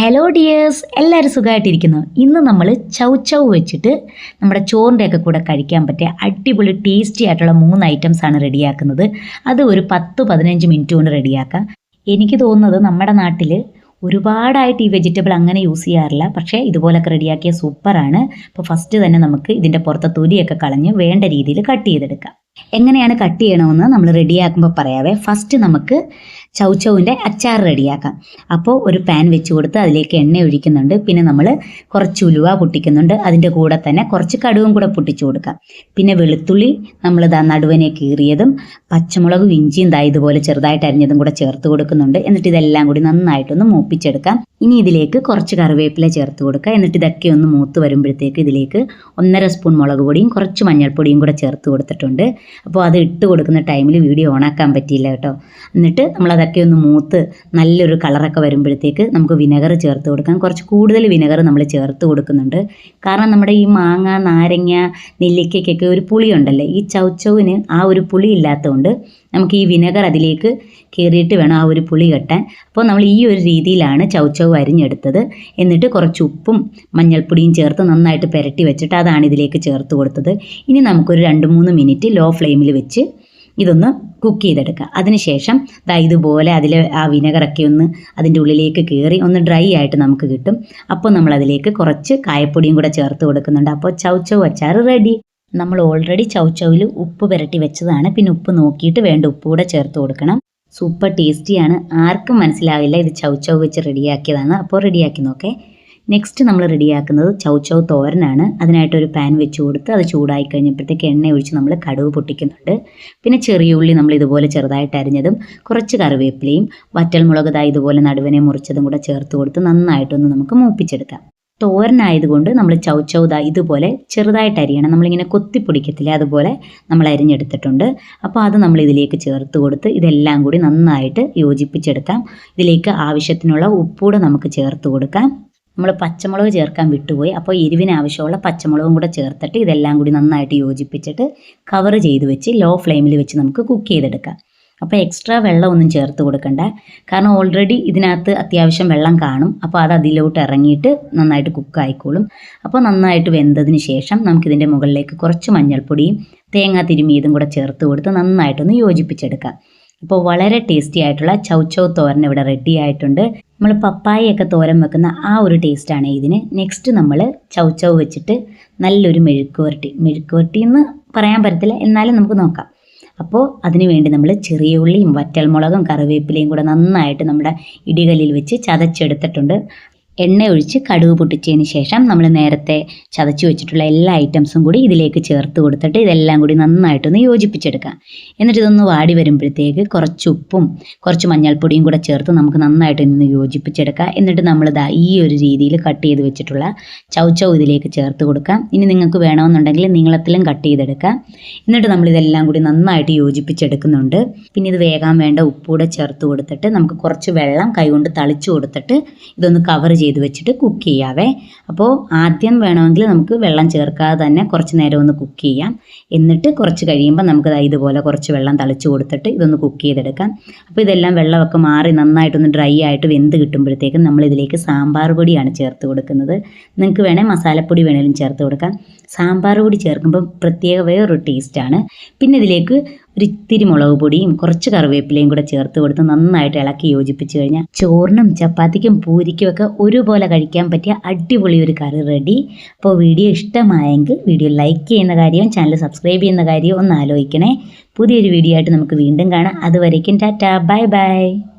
Hello dears എല്ലാവരും സുഖമായിട്ടിരിക്കുന്നു. ഇന്ന് നമ്മൾ ചൗ ചൗ വെച്ചിട്ട് നമ്മുടെ ചോറിന്റെ ഒക്കെ കൂടെ കഴിക്കാൻ പറ്റിയ അടിപൊളി ടേസ്റ്റി ആയിട്ടുള്ള മൂന്ന് ഐറ്റംസ് ആണ് റെഡിയാക്കുന്നത്. അത് ഒരു പത്ത് പതിനഞ്ച് മിനിറ്റ് കൊണ്ട് റെഡിയാക്കാം. എനിക്ക് തോന്നുന്നത് നമ്മുടെ നാട്ടിൽ ഒരുപാടായിട്ട് ഈ വെജിറ്റബിൾ അങ്ങനെ യൂസ് ചെയ്യാറില്ല. പക്ഷേ ഇതുപോലൊക്കെ റെഡിയാക്കിയ സൂപ്പറാണ് അപ്പോൾ ഫസ്റ്റ് തന്നെ നമുക്ക് ഇതിന്റെ പുറത്തെ തൊലിയൊക്കെ കളഞ്ഞ് വേണ്ട രീതിയിൽ കട്ട് ചെയ്തെടുക്കാം. എങ്ങനെയാണ് കട്ട് ചെയ്യണമെന്ന് നമ്മൾ റെഡിയാക്കുമ്പോൾ പറയാവേ. ഫസ്റ്റ് നമുക്ക് ചൗച്ചൗവിന്റെ അച്ചാർ റെഡിയാക്കാം അപ്പോൾ ഒരു പാൻ വെച്ച് കൊടുത്ത് അതിലേക്ക് എണ്ണ ഒഴിക്കുന്നുണ്ട്. പിന്നെ നമ്മൾ കുറച്ച് ഉലുവ പൊട്ടിക്കുന്നുണ്ട്. അതിന്റെ കൂടെ തന്നെ കുറച്ച് കടുവും കൂടെ പൊട്ടിച്ചു കൊടുക്കാം. പിന്നെ വെളുത്തുള്ളി നമ്മൾ ദാ നടുവനെ കീറിയതും പച്ചമുളകും ഇഞ്ചിയും ദാ ഇതുപോലെ ചെറുതായിട്ട് അരിഞ്ഞതും കൂടെ ചേർത്ത് കൊടുക്കുന്നുണ്ട്. എന്നിട്ട് ഇതെല്ലാം കൂടി നന്നായിട്ടൊന്ന് മൂപ്പിച്ചെടുക്കാം. ഇനി ഇതിലേക്ക് കുറച്ച് കറിവേപ്പില ചേർത്ത് കൊടുക്കുക എന്നിട്ട് ഇതൊക്കെ ഒന്ന് മൂത്ത് വരുമ്പോഴത്തേക്ക് ഇതിലേക്ക് ഒന്നര സ്പൂൺ മുളക് പൊടിയും കുറച്ച് മഞ്ഞൾപ്പൊടിയും കൂടെ ചേർത്ത് കൊടുത്തിട്ടുണ്ട്. അപ്പോൾ അത് ഇട്ട് കൊടുക്കുന്ന ടൈമിൽ വീഡിയോ ഓണാക്കാൻ പറ്റിയില്ല കേട്ടോ. എന്നിട്ട് നമ്മളതൊക്കെ ഒന്ന് മൂത്ത് നല്ലൊരു കളറൊക്കെ വരുമ്പോഴത്തേക്ക് നമുക്ക് വിനെഗർ ചേർത്ത് കൊടുക്കാം. കുറച്ച് കൂടുതൽ വിനെഗർ നമ്മൾ ചേർത്ത് കൊടുക്കുന്നുണ്ട്. കാരണം നമ്മുടെ ഈ മാങ്ങ നാരങ്ങ നെല്ലിക്കയ്ക്കൊക്കെ ഒരു പുളി ഉണ്ടല്ലേ ഈ ചൗച്ചൗവിന് ആ ഒരു പുളി ഇല്ലാത്തതുകൊണ്ട് നമുക്ക് ഈ വിനെഗർ അതിലേക്ക് കയറിയിട്ട് വേണം ആ ഒരു പുളി കെട്ടാൻ. അപ്പോൾ നമ്മൾ ഈ ഒരു രീതിയിലാണ് ചൗച്ചവ് അരിഞ്ഞെടുത്തത്. എന്നിട്ട് കുറച്ച് ഉപ്പും മഞ്ഞൾപ്പൊടിയും ചേർത്ത് നന്നായിട്ട് പുരട്ടി വെച്ചിട്ട് അതാണ് ഇതിലേക്ക് ചേർത്ത് കൊടുത്തത്. ഇനി നമുക്കൊരു രണ്ട് മൂന്ന് മിനിറ്റ് ലോ ഫ്ലെയിമിൽ വെച്ച് ഇതൊന്ന് കുക്ക് ചെയ്തെടുക്കുക. അതിനുശേഷം ദാ ഇതുപോലെ അതിൽ ആ വിനെഗറൊക്കെ ഒന്ന് അതിന്റെ ഉള്ളിലേക്ക് കയറി ഒന്ന് ഡ്രൈ ആയിട്ട് നമുക്ക് കിട്ടും. അപ്പോൾ നമ്മൾ അതിലേക്ക് കുറച്ച് കായപ്പൊടിയും കൂടെ ചേർത്ത് കൊടുക്കുന്നുണ്ട്. അപ്പോൾ ചൗച്ചൗ അച്ചാർ റെഡി നമ്മൾ ഓൾറെഡി ചൗച്ചൗവിൽ ഉപ്പ് പുരട്ടി വെച്ചതാണ്. പിന്നെ ഉപ്പ് നോക്കിയിട്ട് വേണ്ട ഉപ്പ് കൂടെ ചേർത്ത് കൊടുക്കണം. സൂപ്പർ ടേസ്റ്റിയാണ് ആർക്കും മനസ്സിലാവില്ല ഇത് ചൗച്ചൗ വെച്ച് റെഡിയാക്കിയതാണ് അപ്പോൾ റെഡിയാക്കി നോക്കേ. നെക്സ്റ്റ് നമ്മൾ റെഡിയാക്കുന്നത് ചൗച്ചൗ തോരനാണ്. അതിനായിട്ടൊരു പാൻ വെച്ച് കൊടുത്ത് അത് ചൂടായി കഴിഞ്ഞപ്പോഴത്തേക്ക് എണ്ണ ഒഴിച്ച് നമ്മൾ കടുവ് പൊട്ടിക്കുന്നുണ്ട്. പിന്നെ ചെറിയ ഉള്ളി നമ്മൾ ഇതുപോലെ ചെറുതായിട്ട് അരിഞ്ഞതും കുറച്ച് കറിവേപ്പിലയും വറ്റൽമുളക് ഇതുപോലെ നടുവനെ മുറിച്ചതും കൂടെ ചേർത്ത് കൊടുത്ത് നന്നായിട്ടൊന്ന് നമുക്ക് മൂപ്പിച്ചെടുക്കാം. തോരനായതുകൊണ്ട് നമ്മൾ ചൗ ചൗത ഇതുപോലെ ചെറുതായിട്ട് അരിയണം. നമ്മളിങ്ങനെ കൊത്തിപ്പൊടിക്കത്തില്ല അതുപോലെ നമ്മൾ അരിഞ്ഞെടുത്തിട്ടുണ്ട്. അപ്പോൾ അത് നമ്മൾ ഇതിലേക്ക് ചേർത്ത് കൊടുത്ത് ഇതെല്ലാം കൂടി നന്നായിട്ട് യോജിപ്പിച്ചെടുക്കാം. ഇതിലേക്ക് ആവശ്യത്തിനുള്ള ഉപ്പൂടെ നമുക്ക് ചേർത്ത് കൊടുക്കാം. നമ്മൾ പച്ചമുളക് ചേർക്കാൻ വിട്ടുപോയി. അപ്പോൾ എരിവിന് ആവശ്യമുള്ള പച്ചമുളകും കൂടെ ചേർത്തിട്ട് ഇതെല്ലാം കൂടി നന്നായിട്ട് യോജിപ്പിച്ചിട്ട് കവർ ചെയ്ത് വെച്ച് ലോ ഫ്ലെയിമിൽ വെച്ച് നമുക്ക് കുക്ക് ചെയ്തെടുക്കാം. അപ്പോൾ എക്സ്ട്രാ വെള്ളമൊന്നും ചേർത്ത് കൊടുക്കണ്ട. കാരണം ഓൾറെഡി ഇതിനകത്ത് അത്യാവശ്യം വെള്ളം കാണും. അപ്പോൾ അത് അതിലോട്ട് ഇറങ്ങിയിട്ട് നന്നായിട്ട് കുക്ക് ആയിക്കോളും. അപ്പോൾ നന്നായിട്ട് വെന്തതിന് ശേഷം നമുക്കിതിന്റെ മുകളിലേക്ക് കുറച്ച് മഞ്ഞൾപ്പൊടിയും തേങ്ങാ തിരുമിയതും കൂടെ ചേർത്ത് കൊടുത്ത് നന്നായിട്ടൊന്ന് യോജിപ്പിച്ചെടുക്കാം. അപ്പോൾ വളരെ ടേസ്റ്റി ആയിട്ടുള്ള ചൗച്ചൗ തോരൻ ഇവിടെ റെഡി ആയിട്ടുണ്ട്. നമ്മൾ പപ്പായയൊക്കെ തോരൻ വെക്കുന്ന ആ ഒരു ടേസ്റ്റാണ് ഇതിന്. നെക്സ്റ്റ് നമ്മൾ ചൗച്ചൗ വെച്ചിട്ട് നല്ലൊരു മെഴുക്ക് വരട്ടി മെഴുക്ക് വരട്ടി എന്ന് പറയാൻ പറ്റത്തില്ല എന്നാലും നമുക്ക് നോക്കാം. അപ്പോൾ അതിനുവേണ്ടി നമ്മൾ ചെറിയ ഉള്ളിയും വറ്റൽമുളകും കറിവേപ്പിലയും കൂടെ നന്നായിട്ട് നമ്മുടെ ഇടികല്ലിൽ വെച്ച് ചതച്ചെടുത്തിട്ടുണ്ട്. എണ്ണ ഒഴിച്ച് കടുക് പൊട്ടിച്ചതിന് ശേഷം നമ്മൾ നേരത്തെ ചതച്ച് വെച്ചിട്ടുള്ള എല്ലാ ഐറ്റംസും കൂടി ഇതിലേക്ക് ചേർത്ത് കൊടുത്തിട്ട് ഇതെല്ലാം കൂടി നന്നായിട്ടൊന്ന് യോജിപ്പിച്ചെടുക്കാം. എന്നിട്ട് ഇതൊന്ന് വാടി വരുമ്പോഴത്തേക്ക് കുറച്ച് ഉപ്പും കുറച്ച് മഞ്ഞൾപ്പൊടിയും കൂടെ ചേർത്ത് നമുക്ക് നന്നായിട്ട് ഇന്ന് യോജിപ്പിച്ചെടുക്കാം. എന്നിട്ട് നമ്മൾ ഇതാ ഈ ഒരു രീതിയിൽ കട്ട് ചെയ്ത് വെച്ചിട്ടുള്ള ചൗച്ചൗ ഇതിലേക്ക് ചേർത്ത് കൊടുക്കാം. ഇനി നിങ്ങൾക്ക് വേണമെന്നുണ്ടെങ്കിൽ നീളത്തിലും കട്ട് ചെയ്തെടുക്കാം. എന്നിട്ട് നമ്മൾ ഇതെല്ലാം കൂടി നന്നായിട്ട് യോജിപ്പിച്ചെടുക്കുന്നുണ്ട്. പിന്നെ ഇത് വേകാൻ വേണ്ട ഉപ്പൂടെ ചേർത്ത് കൊടുത്തിട്ട് നമുക്ക് കുറച്ച് വെള്ളം കൈകൊണ്ട് തളിച്ചു കൊടുത്തിട്ട് ഇതൊന്ന് കവർ ചെയ്ത് വെച്ചിട്ട് കുക്ക് ചെയ്യാവേ. അപ്പോൾ ആദ്യം വേണമെങ്കിൽ നമുക്ക് വെള്ളം ചേർക്കാതെ തന്നെ കുറച്ച് നേരം ഒന്ന് കുക്ക് ചെയ്യാം. എന്നിട്ട് കുറച്ച് കഴിയുമ്പോൾ നമുക്ക് ഇതുപോലെ കുറച്ച് വെള്ളം തളിച്ച് കൊടുത്തിട്ട് ഇതൊന്ന് കുക്ക് ചെയ്തെടുക്കാം. അപ്പോൾ ഇതെല്ലാം വെള്ളമൊക്കെ മാറി നന്നായിട്ടൊന്ന് ഡ്രൈ ആയിട്ട് വെന്ത് കിട്ടുമ്പോഴത്തേക്കും നമ്മൾ ഇതിലേക്ക് സാമ്പാർ പൊടിയാണ് ചേർത്ത് കൊടുക്കുന്നത്. നിങ്ങൾക്ക് വേണേൽ മസാലപ്പൊടി വേണേലും ചേർത്ത് കൊടുക്കാം. സാമ്പാർ കൂടി ചേർക്കുമ്പോൾ പ്രത്യേക വേറൊരു ടേസ്റ്റാണ് പിന്നെ ഇതിലേക്ക് ഒരു ഇത്തിരി മുളക് പൊടിയും കുറച്ച് കറിവേപ്പിലയും കൂടെ ചേർത്ത് കൊടുത്ത് നന്നായിട്ട് ഇളക്കി യോജിപ്പിച്ച് കഴിഞ്ഞാൽ ചോറിനും ചപ്പാത്തിക്കും പൂരിക്കും ഒക്കെ ഒരുപോലെ കഴിക്കാൻ പറ്റിയ അടിപൊളി ഒരു കറി റെഡി അപ്പോൾ വീഡിയോ ഇഷ്ടമായെങ്കിൽ വീഡിയോ ലൈക്ക് ചെയ്യുന്ന കാര്യവും ചാനൽ സബ്സ്ക്രൈബ് ചെയ്യുന്ന കാര്യവും ഒന്ന് ആലോചിക്കണേ. പുതിയൊരു വീഡിയോ ആയിട്ട് നമുക്ക് വീണ്ടും കാണാം. അതുവരേക്കും ടാറ്റാ. Bye bye.